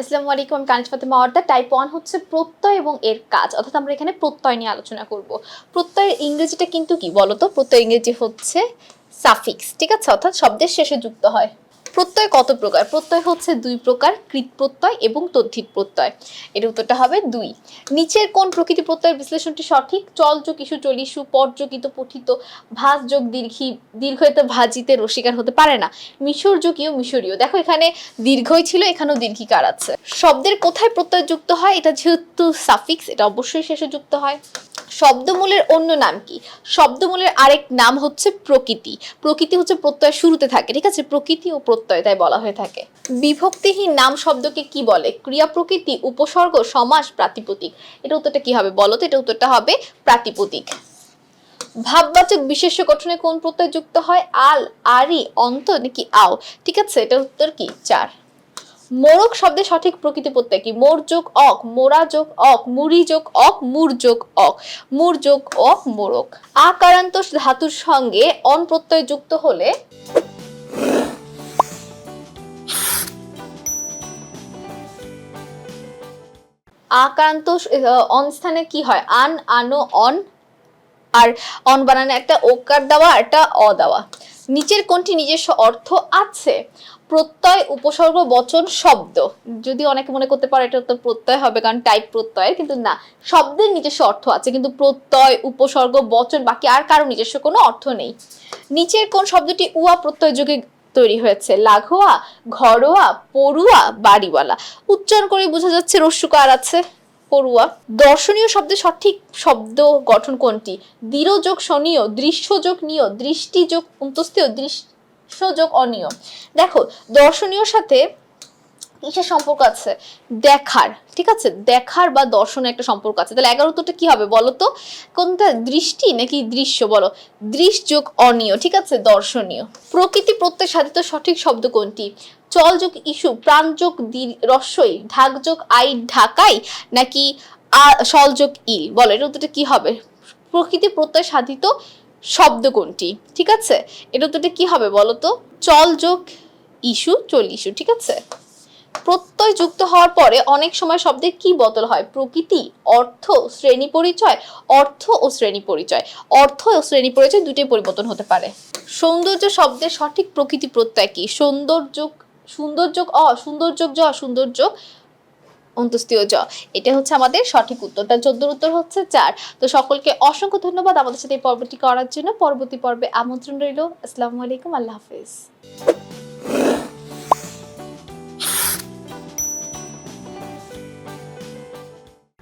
আসসালামু আলাইকুম আমি কানিজ টাইপ ওয়ান হচ্ছে প্রত্যয় এবং এর কাজ। অর্থাৎ আমরা এখানে প্রত্যয় নিয়ে আলোচনা করব। প্রত্যয়ের ইংরেজিটা কিন্তু কি বলতো? প্রত্যয় ইংরেজি হচ্ছে সাফিক্স ঠিক আছে? অর্থাৎ শব্দের শেষে যুক্ত হয়। প্রত্যয় কত প্রকার? প্রত্যয় হচ্ছে দুই প্রকার, কৃত প্রত্যয় এবং তদ্ধিত প্রত্যয়। এর উত্তরটা হবে দুই। নিচের কোন প্রকৃতি প্রত্যয়ের বিশ্লেষণটি সঠিক? চল যোগ ইস্যু চলিসু পর যোগিত পঠিত, ভাস যোগ দীর্ঘি দীর্ঘিত ভাজিতে রসিকার হতে পারে না। মিশর যোগীয় মিশরীয়। দেখো এখানে দীর্ঘই ছিল, এখানেও দীর্ঘিকার আছে। শব্দের কোথায় প্রত্যয় যুক্ত হয়? এটা যেহেতু সাফিক্স এটা অবশ্যই শেষে যুক্ত হয়। শব্দমূলের অন্য নাম কি? শব্দমূলের আরেক নাম হচ্ছে প্রকৃতি। প্রকৃতি হচ্ছে প্রত্যয় শুরুতে থাকে, ঠিক আছে? প্রকৃতি ও প্রত্যয় তাই বলা হয়ে থাকে। বিভক্তিহীন নাম শব্দকে কি বলে? ক্রিয়া প্রকৃতি, উপসর্গ, সমাস প্রাতিপতিক এটা উত্তরটা কি হবে বলো তো? এটা উত্তরটা হবে প্রাতিপতিক ভাববাচক বিশেষ্য গঠনে কোন প্রত্যয় যুক্ত হয়? আল, আরি, অন্ত নাকি আও? ঠিক আছে? এটা উত্তর কি? চার। মোরক শব্দের সঠিক প্রকৃতি প্রত্যয় কি? মোর যোগ অক মোরা যোগ অক মুড়ি যোগ অক মুর যোগ অক। মুর যোগ অক মোরক আকারান্ত ধাতুর সঙ্গে অন প্রত্যয় যুক্ত হলে আকারান্ত আহ, অন স্থানে কি হয়? আন আনো অন। আর অন বানানে একটা ওকার দেওয়া একটা অ দেওয়া। নিচের কোনটি নিজস্ব অর্থ আছে? প্রত্যয়, উপসর্গ, বচন, শব্দ। যদি অনেকে মনে করতে পারে এটা তো প্রত্যয় হবে, কারণ টাইপ প্রত্যয়, কিন্তু না, শব্দের নিজস্ব অর্থ আছে, কিন্তু প্রত্যয়, উপসর্গ, বচন, বাকি আর কারও নিজস্ব কোনো অর্থ নেই। নিচের কোন শব্দটি উয়া প্রত্যয় যুগে তৈরি হয়েছে? লাঘোয়া ঘরোয়া, পড়ুয়া, বাড়িওয়ালা? উচ্চারণ করে বোঝা যাচ্ছে রস্যুকার আছে। পড়ুয়া, দর্শনীয় শব্দের সঠিক শব্দ গঠন কোনটি? দৃঢ়যোগ যোগ দৃশ্যযোগ দৃশ্য যোগ নিয়, দৃষ্টিযোগ অন্তস্থীয় দৃশ্য যোগ অনিয়। দেখো, দর্শনীয় সাথে কিসের সম্পর্ক আছে? দেখার, ঠিক আছে? দেখার বা দর্শনের একটা সম্পর্ক আছে। তাহলে এগারো উত্তরটা কি হবে বলো তো কোনটা, দৃষ্টি নাকি দৃশ্য বলো? দৃশ্য যোগ অনিয়, ঠিক আছে? দর্শনীয়। প্রকৃতি প্রত্যয় সাধিত সঠিক শব্দ কোনটি? চল যোগ ইস্যু, প্রাণ যোগ দী- রস্যই, ঢাক যোগ আই ঢাকাই, নাকি আ সল যোগ ই? বলো এটা উত্তরটা কি হবে? প্রকৃতি প্রত্যয় সাধিত শব্দ কোনটি? ঠিক আছে? এটা উত্তরটা কি হবে বলো তো চল যোগ ইস্যু, চল ইস্যু, ঠিক আছে? প্রত্যয় যুক্ত হওয়ার পরে অনেক সময় শব্দের কি বদল হয়? প্রকৃতি, অর্থ, শ্রেণি পরিচয়, অর্থ ও শ্রেণি পরিচয়। অর্থ ও শ্রেণি পরিচয় দুটোই পরিবর্তন হতে পারে। সৌন্দর্য শব্দের সঠিক প্রকৃতি প্রত্যয় কি? সৌন্দর্য সৌন্দর্য, অ, সৌন্দর্য, জ, সৌন্দর্য অন্তস্তীয় জ। এটা হচ্ছে আমাদের সঠিক উত্তর তার চোদ্দোর উত্তর হচ্ছে চার। তো সকলকে অসংখ্য ধন্যবাদ আমাদের সাথে এই পর্বটি করার জন্য। পরবর্তী পর্বে আমন্ত্রণ রইল। আসসালামু আলাইকুম। আল্লাহ হাফিজ।